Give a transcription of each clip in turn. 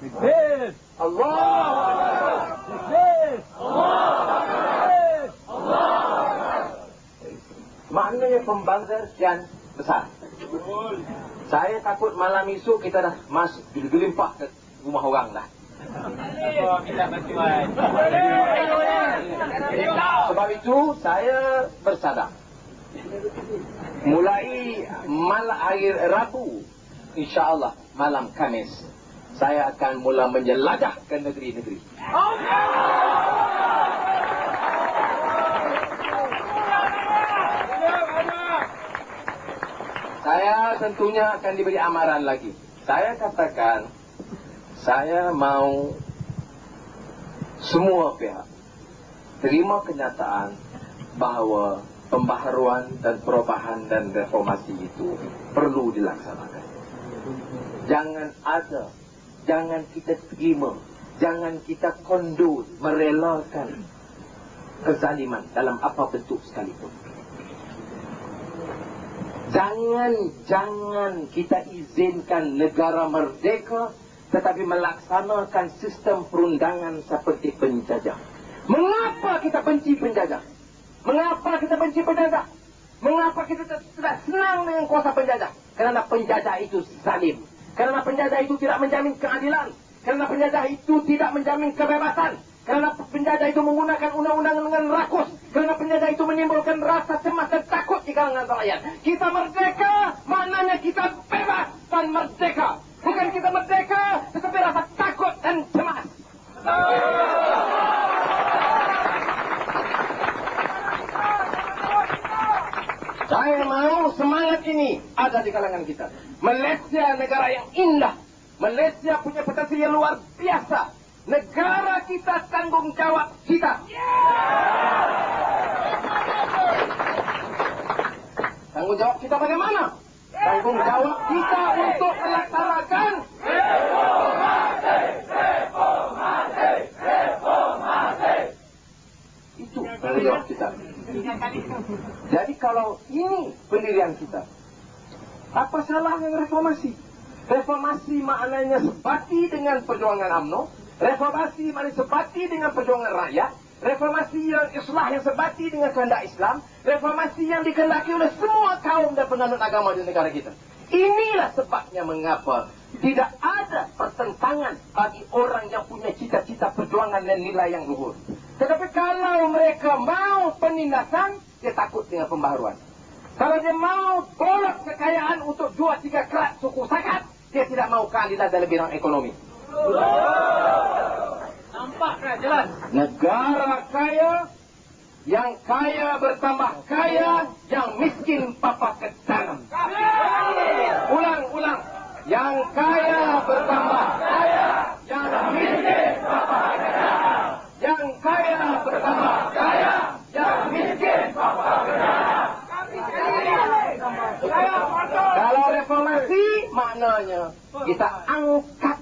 Takbir! Allah. Takbir! Takbir! Maknanya pembangsa sekian besar. Saya takut malam esok kita dah masuk gelimpah ke rumah orang dah. Sebab itu saya bersadar. Mulai malam hari Rabu, insya-Allah malam Kamis, saya akan mula menjelajah ke negeri-negeri. Saya tentunya akan diberi amaran lagi. Saya katakan, saya mau semua pihak terima kenyataan bahawa pembaharuan dan perubahan dan reformasi itu perlu dilaksanakan. Jangan ada, jangan kita terima, jangan kita kondus merelakan kezaliman dalam apa bentuk sekalipun. Jangan, jangan kita izinkan negara merdeka tetapi melaksanakan sistem perundangan seperti penjajah. Mengapa kita benci penjajah? Mengapa kita benci penjajah? Mengapa kita tidak senang dengan kuasa penjajah? Kerana penjajah itu zalim. Kerana penjajah itu tidak menjamin keadilan. Kerana penjajah itu tidak menjamin kebebasan. Kerana penjajah itu menggunakan undang-undang dengan rakus. Kerana penjajah itu menimbulkan rasa cemas dan takut di kalangan rakyat. Kita merdeka, maknanya kita bebas dan merdeka. Bukan kita merdeka, tetapi rasa takut dan cemas. Saya mau semangat ini ada di kalangan kita. Malaysia negara yang indah. Malaysia punya potensi yang luar biasa. Negara kita tanggung jawab kita. Tanggung jawab kita bagaimana? Tanggung jawab kita untuk melaksanakan itu tanggung jawab kita. Jadi kalau ini pendirian kita, apa salah dengan reformasi? Reformasi maknanya sebati dengan perjuangan UMNO, reformasi maknanya sebati dengan perjuangan rakyat, reformasi yang islah yang sebati dengan kehendak Islam, reformasi yang dikehendaki oleh semua kaum dan penganut agama di negara kita. Inilah sebabnya mengapa tidak ada pertentangan bagi orang yang punya cita-cita perjuangan dan nilai yang luhur. Tetapi kalau mereka mau penindasan, dia takut dengan pembaharuan. Kalau dia mau tolak kekayaan untuk dua tiga kerat suku sakat, dia tidak mau keadilan dalam bidang ekonomi. Nampak kan jelas? Negara kaya, yang kaya bertambah kaya, yang miskin papa ke dalam. Ulang, ulang. Yang kaya bertambah kaya, yang miskin papa ke dalam. Yang kaya bertambah kaya, yang miskin papa ke dalam. Kalau reformasi maknanya kita angkat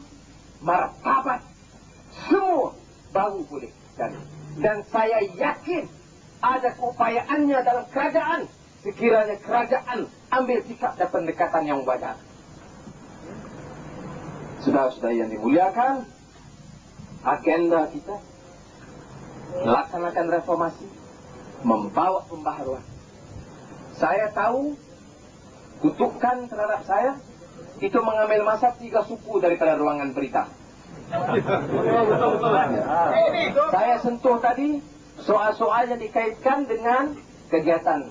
martabat semua baru boleh cari. Dan saya yakin ada keupayaannya dalam kerajaan sekiranya kerajaan ambil sikap dan pendekatan yang wajar. Saudara-saudara yang dimuliakan, agenda kita melaksanakan reformasi, membawa pembaharuan. Saya tahu kutukan terhadap saya itu mengambil masa tiga suku daripada ruangan berita. Saya sentuh tadi soal-soal yang dikaitkan dengan kegiatan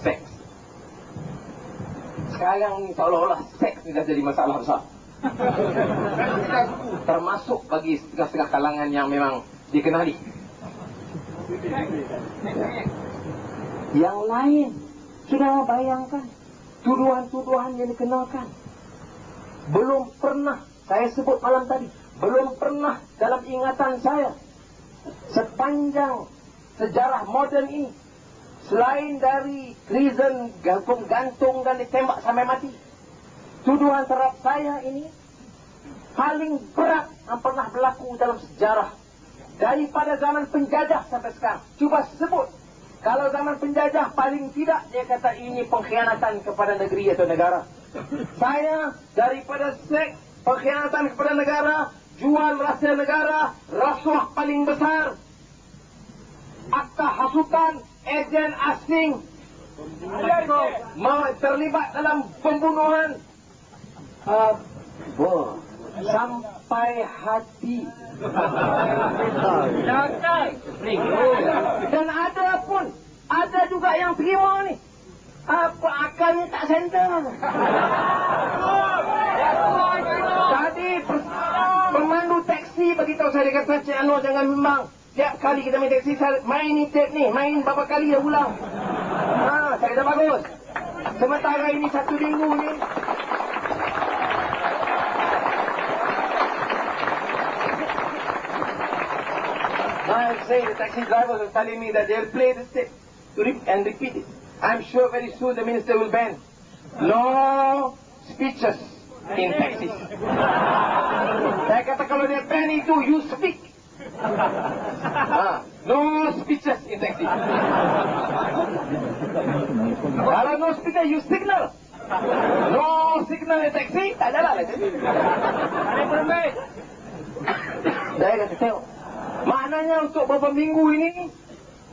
seks. Sekarang ni seolah-olah seks ni dah jadi masalah besar. Termasuk bagi setengah-setengah kalangan yang memang dikenali. Yang lain, sudah bayangkan tuduhan-tuduhan yang dikenakan. Belum pernah, saya sebut malam tadi, belum pernah dalam ingatan saya sepanjang sejarah moden ini selain dari treason gantung-gantung dan ditembak sampai mati tuduhan terhadap saya ini paling berat yang pernah berlaku dalam sejarah daripada zaman penjajah sampai sekarang cuba sebut kalau zaman penjajah paling tidak dia kata ini pengkhianatan kepada negeri atau negara saya daripada seks pengkhianatan kepada negara, jual rahsia negara, rasuah paling besar, akta hasutan, ejen asing, mau terlibat dalam pembunuhan. Apa? Sampai hati. Dan ada pun, ada juga yang terima ni. Apa akalnya tak senter. Tadi pemandu taksi bagi tahu saya dia kata Cik Anwar jangan bimbang. Tiap kali kita main taksi saya main ni tape ni, main berapa kali dia ulang. Ha, saya kata bagus. Sementara ini satu minggu ni I'm saying the taxi drivers are telling me that they'll play this tape and repeat it. I'm sure very soon the minister will ban no speeches in taxis. Saya kata kalau dia ban itu, you speak. Ah, no speeches in taxi. Kalau no speaker, you signal. No signal in taxi, lah. Ada permain. Saya kata tengok. Maknanya untuk beberapa minggu ini,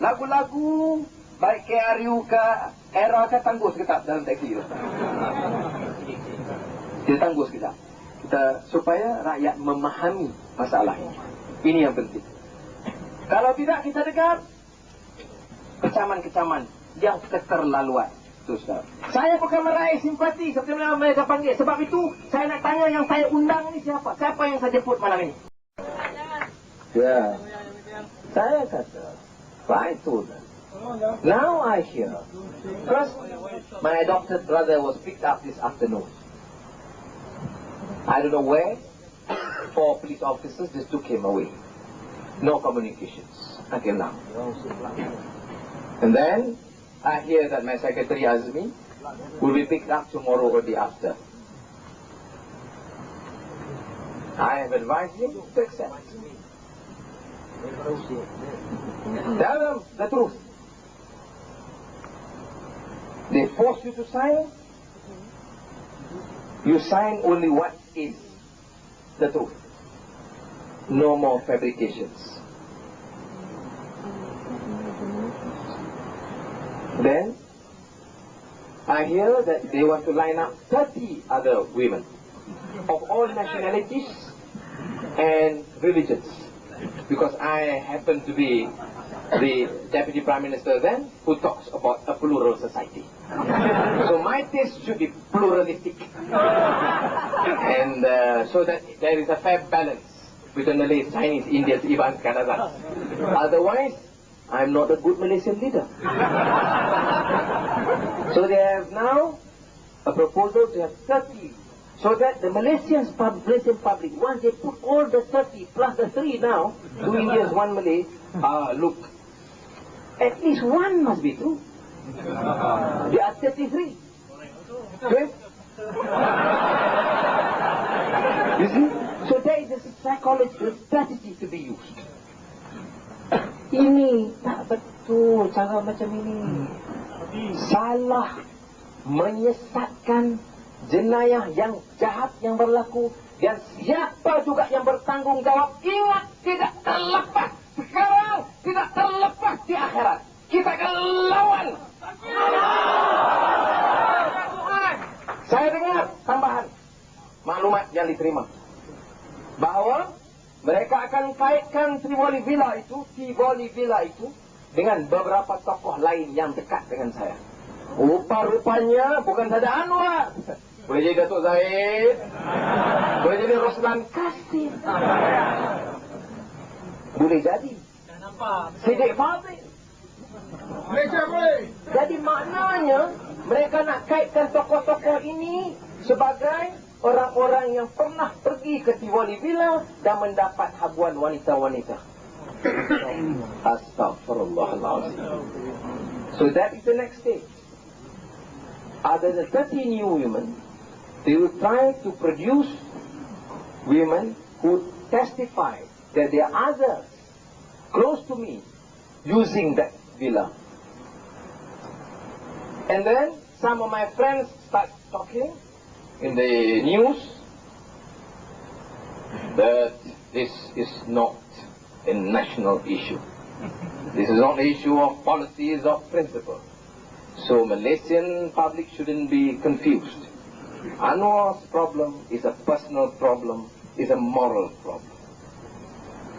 lagu-lagu baik KRU ke era ke tangguh sekejap dalam taksi itu. Kita tangguh sekejap. Kita, supaya rakyat memahami masalah ini. Ini yang penting. Kalau tidak kita dengar kecaman-kecaman yang keterlaluan. Saudara. Saya bukan meraih simpati seperti mana mereka panggil. Sebab itu saya nak tanya yang saya undang ni siapa? Siapa yang saya jemput malam ini? I told them. Now I hear. First, my adopted brother was picked up this afternoon. I don't know where. Four police officers just took him away. No communications until now. And then I hear that my secretary Azmi will be picked up tomorrow or the after. I have advised him to accept. Them the truth. They force you to sign. You sign only what is the truth. No more fabrications. Then, I hear that they want to line up 30 other women of all nationalities and religions. Because I happen to be the Deputy Prime Minister then who talks about a plural society. So my taste should be pluralistic. and uh, so that there is a fair balance between the Malays, Chinese, Indians, even Canada. Otherwise, I'm not a good Malaysian leader. so they have now a proposal to have 30 so that the Malaysians pub, Malaysian public, once they put all the 30 plus the 3 now, two Indians, one Malay, ah, look, at least one must be true. There are 33. Okay? You see? So there is a psychological strategy to be used. Ini tak betul cara macam ini. Salah menyesatkan jenayah yang jahat yang berlaku dan siapa juga yang bertanggungjawab ingat tidak terlepas. Sekarang tidak terlepas di akhirat. Kita akan lawan saya dengar tambahan maklumat yang diterima. Bahawa mereka akan kaitkan Trivoli Villa itu Trivoli Villa itu dengan beberapa tokoh lain yang dekat dengan saya. Rupa-rupanya bukan saja Anwar boleh jadi Datuk Zahid. Boleh jadi Roslan Kasim. Boleh jadi. Sidik Fadil. Malaysia boleh. Jadi maknanya mereka nak kaitkan tokoh-tokoh ini sebagai orang-orang yang pernah pergi ke Tivoli Villa dan mendapat habuan wanita-wanita. Astaghfirullahaladzim. So that is the next stage. Other than 30 new women, they will try to produce women who testify that there are others close to me using that villa. And then some of my friends start talking in the news that this is not a national issue. This is not an issue of policies or principle. So Malaysian public shouldn't be confused. Anwar's problem is a personal problem, is a moral problem.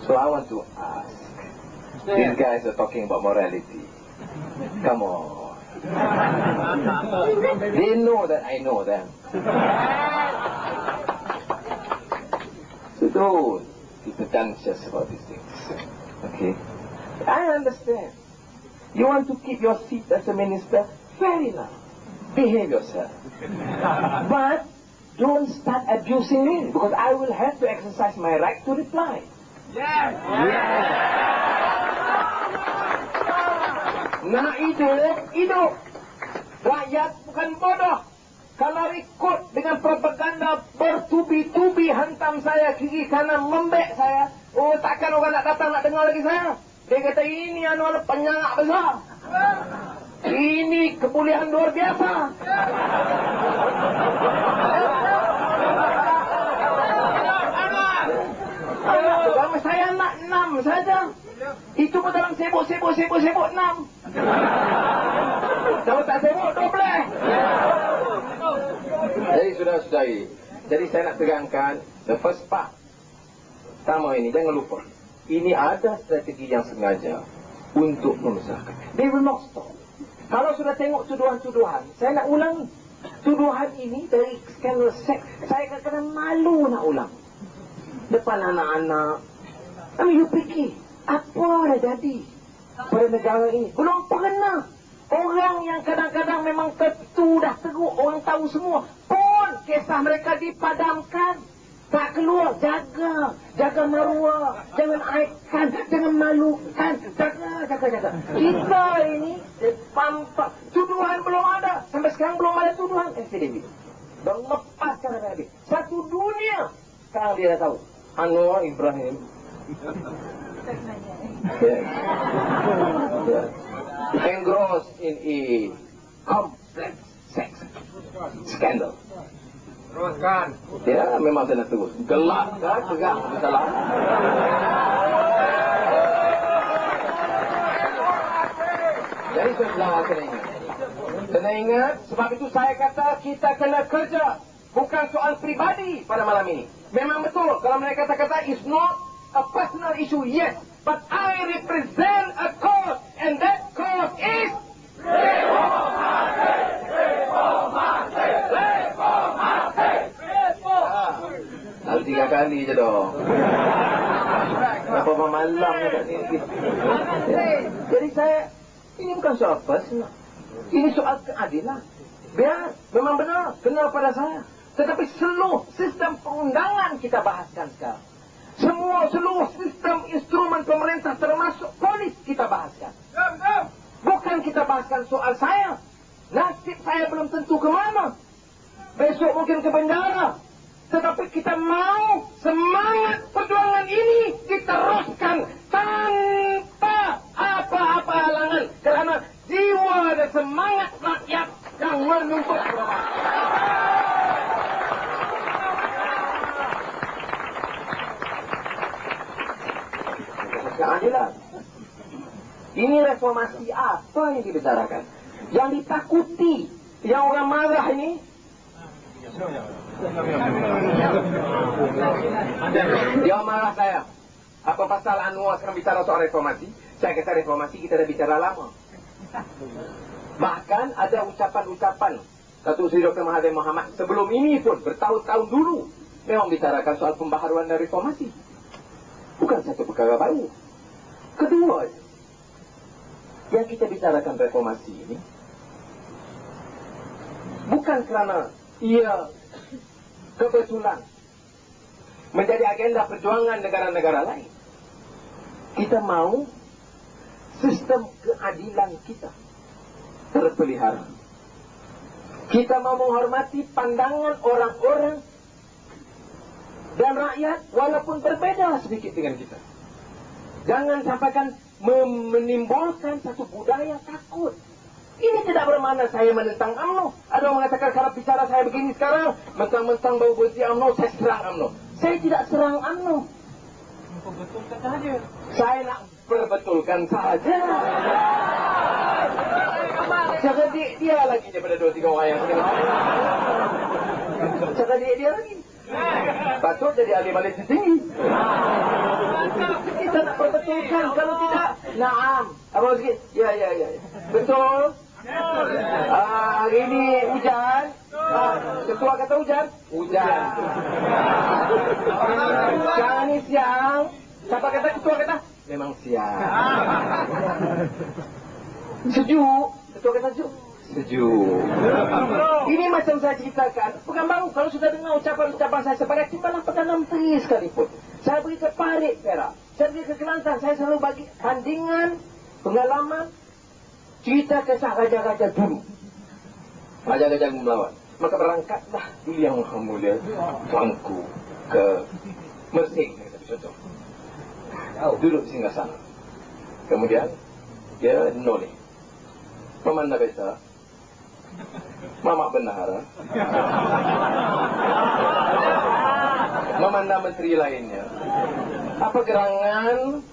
So I want to ask, these guys are talking about morality. Come on. They know that I know them. So don't be pretentious about these things. Okay? I understand. You want to keep your seat as a minister? Fair enough. Behave yourself. But don't start abusing me because I will have to exercise my right to reply. Nak hidup, hidup. Rakyat bukan bodoh. Kalau ikut dengan propaganda bertubi-tubi hantam saya kiri kanan lembek saya, oh takkan orang nak datang nak dengar lagi saya. Dia kata ini anu penyangak besar. Ini kebolehan luar biasa. Agama saya nak enam saja. Itu pun dalam sibuk-sibuk sibuk-sibuk enam. Kalau tak sibuk dua belas. Jadi sudah-sudari. Jadi saya nak terangkan the first part. Pertama ini jangan lupa. Ini ada strategi yang sengaja untuk memisahkan. They will not stop. Kalau sudah tengok tuduhan-tuduhan, saya nak ulang tuduhan ini dari skandal seks. Saya kadang-kadang malu nak ulang. Depan anak-anak. I mean, you fikir, apa dah jadi pada negara ini? Belum pernah. Orang yang kadang-kadang memang ketu dah teruk, orang tahu semua. Pun kisah mereka dipadamkan. Tak keluar, jaga. Jaga maruah. Jangan aibkan, jangan malukan. Jaga, jaga, jaga. Kita ini, pampak. Tuduhan belum ada. Sampai sekarang belum ada tuduhan. Eh, David. Bang lepaskan Nabi. Satu dunia. Sekarang dia dah tahu. Anwar Ibrahim. Engrossed in a complex sex scandal. Teruskan. Ya, memang saya nak terus. Gelap kan? Tegak. Salah. Jadi sebelah kena ingat. Kena ingat, sebab itu saya kata kita kena kerja. Bukan soal pribadi pada malam ini. Memang betul, kalau mereka kata-kata is not a personal issue, yes. But I represent a cause, and that cause is Tiga kali je dong. Kenapa memalam ni kat sini? Jadi saya, ini bukan soal personal. Ini soal keadilan. Biar, memang benar, kena pada saya. Tetapi seluruh sistem perundangan kita bahaskan sekarang. Semua seluruh sistem instrumen pemerintah termasuk polis kita bahaskan. Bukan kita bahaskan soal saya. Nasib saya belum tentu ke mana. Besok mungkin ke penjara. Tetapi kita mau semangat perjuangan ini diteruskan tanpa apa-apa halangan. Kerana jiwa dan semangat rakyat yang menuntut perubahan. Keadilan. Ini reformasi apa yang dibicarakan? Yang ditakuti, yang orang marah ini Dia marah saya. Apa pasal Anwar sekarang bicara soal reformasi? Saya kata reformasi kita dah bicara lama. Bahkan ada ucapan-ucapan Datuk Seri Dr. Mahathir Mohamad sebelum ini pun bertahun-tahun dulu memang bicarakan soal pembaharuan dan reformasi. Bukan satu perkara baru. Kedua, yang kita bicarakan reformasi ini bukan kerana ia kebetulan menjadi agenda perjuangan negara-negara lain. Kita mau sistem keadilan kita terpelihara. Kita mau menghormati pandangan orang-orang dan rakyat walaupun berbeda sedikit dengan kita. Jangan sampaikan menimbulkan satu budaya takut. Ini tidak bermakna saya menentang UMNO. Ada orang mengatakan kalau bicara saya begini sekarang, mentang-mentang bau bersih UMNO, saya serang UMNO. Saya tidak serang UMNO. Membetulkan saja. Saya nak perbetulkan saja. Cara dik dia lagi daripada dua tiga orang yang tengok. Cara dik dia lagi. Patut jadi ahli balik tinggi. Kita nak perbetulkan. Kalau tidak, naam. Abang sikit. Ya, ya. ya. Betul. Ah, hari ini hujan. Ah, ketua kata hujan? Hujan. Sekarang ni siang. Siapa kata ketua kata? Memang siang. Sejuk. Ketua kata sejuk. Sejuk. Ini macam saya ceritakan. Bukan baru. Kalau sudah dengar ucapan-ucapan saya sebagai timbalan Perdana Menteri sekalipun. Saya pergi ke Parit, Perak. Saya pergi ke Kelantan. Saya selalu bagi tandingan, pengalaman, cerita kisah raja-raja dulu. Raja-raja melawan. Maka berangkatlah yang maha mulia tuanku ke Mersing. Contoh. Duduk singgah sana. Kemudian dia noleh. Memandang biasa. Mamak benar. Memandang menteri lainnya. Apa gerangan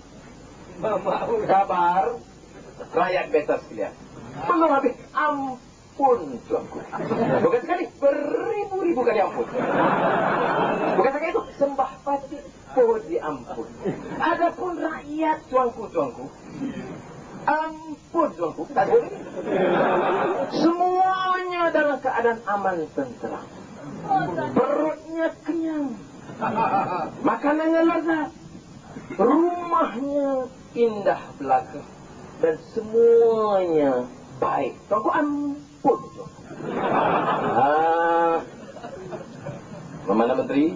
kabar rakyat beta sekalian. Belum habis ampun tuanku. Bukan sekali, beribu-ribu kali ampun. Bukan sekali itu, sembah pati pohon diampun. Adapun rakyat tuanku tuanku, ampun tuanku. Semuanya dalam keadaan aman tenteram. Perutnya kenyang. Makanannya lezat. Rumahnya indah belaka. Dan semuanya baik. Tuanku ampun. Ah, Memana menteri?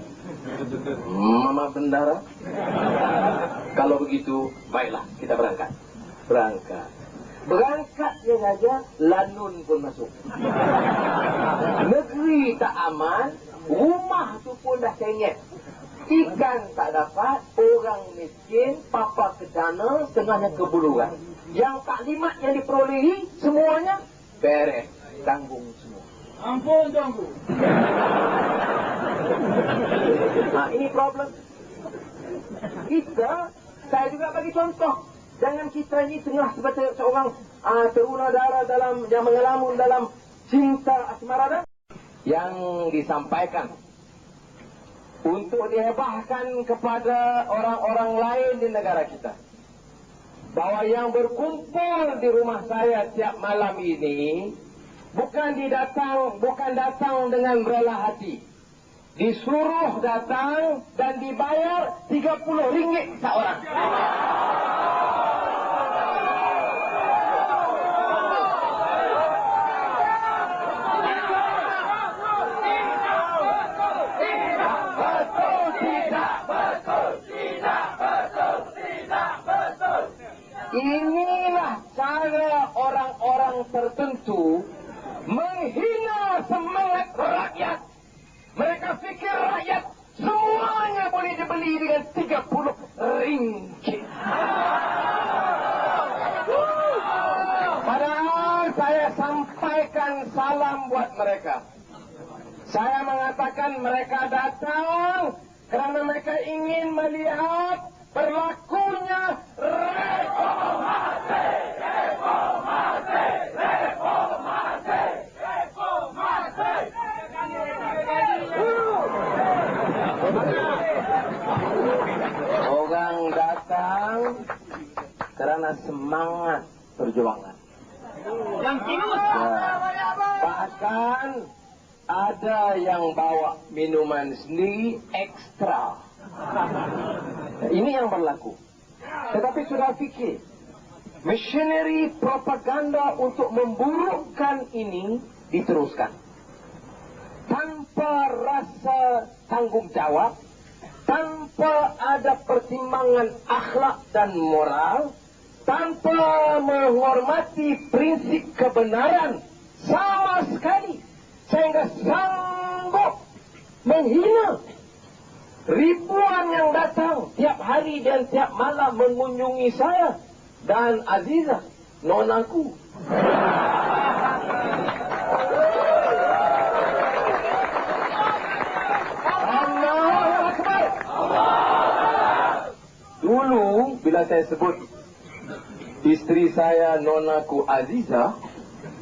Mama bendara? Kalau begitu, baiklah kita berangkat. Berangkat. Berangkatnya saja, lanun pun masuk. Negeri tak aman, rumah tu pun dah cengek. Ikan tak dapat, orang miskin, papa ke dana, setengahnya kebuluran. Yang taklimat yang diperolehi, semuanya beres. Tanggung semua. Ampun tuanku. Ha, ini problem. Kita, saya juga bagi contoh. Jangan kita ini tengah sebagai seorang uh, teruna darah dalam yang mengelamun dalam cinta asmara dan yang disampaikan untuk dihebahkan kepada orang-orang lain di negara kita. Bahawa yang berkumpul di rumah saya tiap malam ini bukan didatang, bukan datang dengan rela hati. Disuruh datang dan dibayar 30 ringgit seorang. Betul tidak betul, tidak betul, tidak betul. Inilah cara orang-orang tertentu menghina semangat rakyat. Mereka fikir rakyat semuanya boleh dibeli dengan 30 ringgit. Padahal saya sampaikan salam buat mereka. Saya mengatakan mereka datang kerana mereka ingin melihat berlakunya reformasi, reformasi, reformasi, reformasi. Orang datang kerana semangat perjuangan. Yang kini. Ya. Bahkan ada yang bawa minuman sendiri ekstra. Ini yang berlaku. Tetapi sudah fikir, missionary propaganda untuk memburukkan ini diteruskan. Tanpa rasa tanggung jawab, tanpa ada pertimbangan akhlak dan moral, tanpa menghormati prinsip kebenaran sama sekali sehingga sanggup menghina ribuan yang datang tiap hari dan tiap malam mengunjungi saya dan Aziza nonaku Dulu bila saya sebut isteri saya Nonaku Aziza,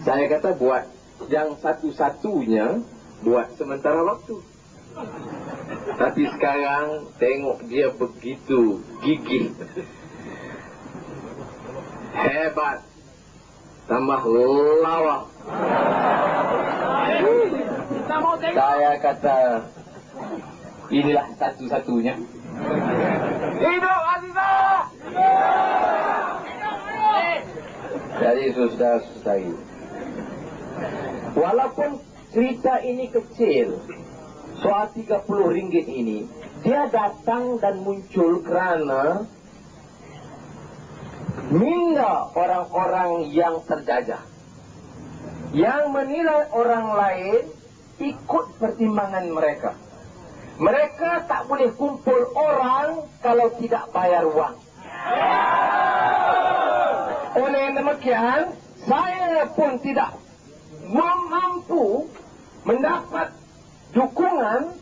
saya kata buat yang satu-satunya buat sementara waktu. Tapi sekarang tengok dia begitu gigih. Hebat. Tambah lawak. Saya kata inilah satu-satunya. Hidup Aziza! Jadi saudara-saudari Walaupun cerita ini kecil Soal 30 ringgit ini Dia datang dan muncul kerana Minda orang-orang yang terjajah. Yang menilai orang lain Ikut pertimbangan mereka. Mereka tak boleh kumpul orang Kalau tidak bayar wang oleh demikian, saya pun tidak mampu mendapat dukungan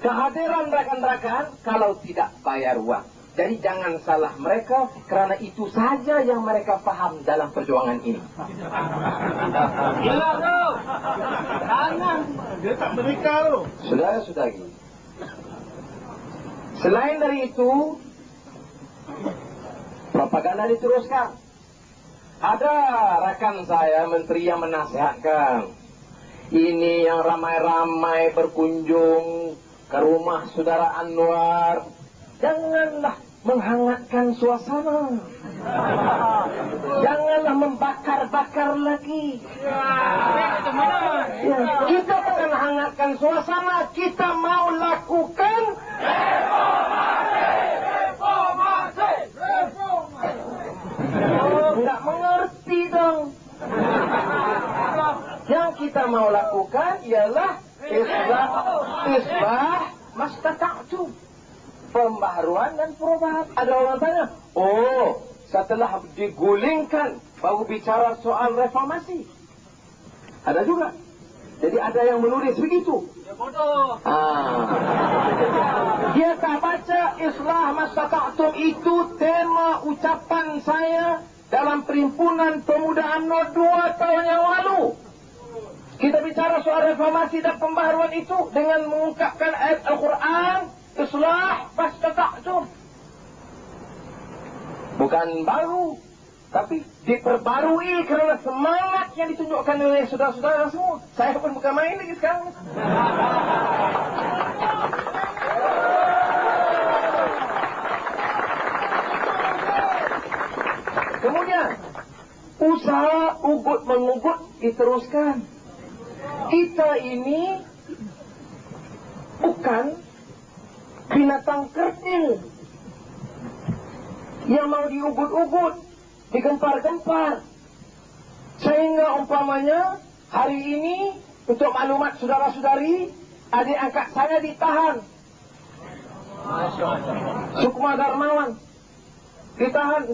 kehadiran rakan-rakan kalau tidak bayar wang. Jadi jangan salah mereka kerana itu saja yang mereka faham dalam perjuangan ini. Gila tu. Jangan. Dia tak mereka tu. Saudara-saudari, selain dari itu, propaganda diteruskan. Ada rakan saya, menteri yang menasihatkan. Ini yang ramai-ramai berkunjung ke rumah saudara Anwar. Janganlah menghangatkan suasana. Janganlah membakar-bakar lagi. Itu mana? Ya, kita bukan hangatkan suasana, kita mau lakukan Enggak mengerti dong. Yang kita mau lakukan ialah islah islah mastata'tu. Pembaharuan dan perubahan. Ada orang tanya, oh setelah digulingkan baru bicara soal reformasi. Ada juga. Jadi ada yang menulis begitu. Dia bodoh. Ah. Dia tak baca Islah Mastata'atum itu tema ucapan saya dalam perhimpunan pemuda UMNO dua tahun yang lalu. Kita bicara soal reformasi dan pembaharuan itu dengan mengungkapkan ayat Al-Quran, Islah Mastata'atum. Bukan baru, tapi diperbarui kerana semangat yang ditunjukkan oleh saudara-saudara semua. Saya pun bukan main lagi sekarang. Usaha ugut mengugut diteruskan. Kita ini bukan binatang kerdil yang mau diugut-ugut, digempar-gempar. Sehingga umpamanya hari ini untuk maklumat saudara-saudari, adik angkat saya ditahan. Sukma Darmawan ditahan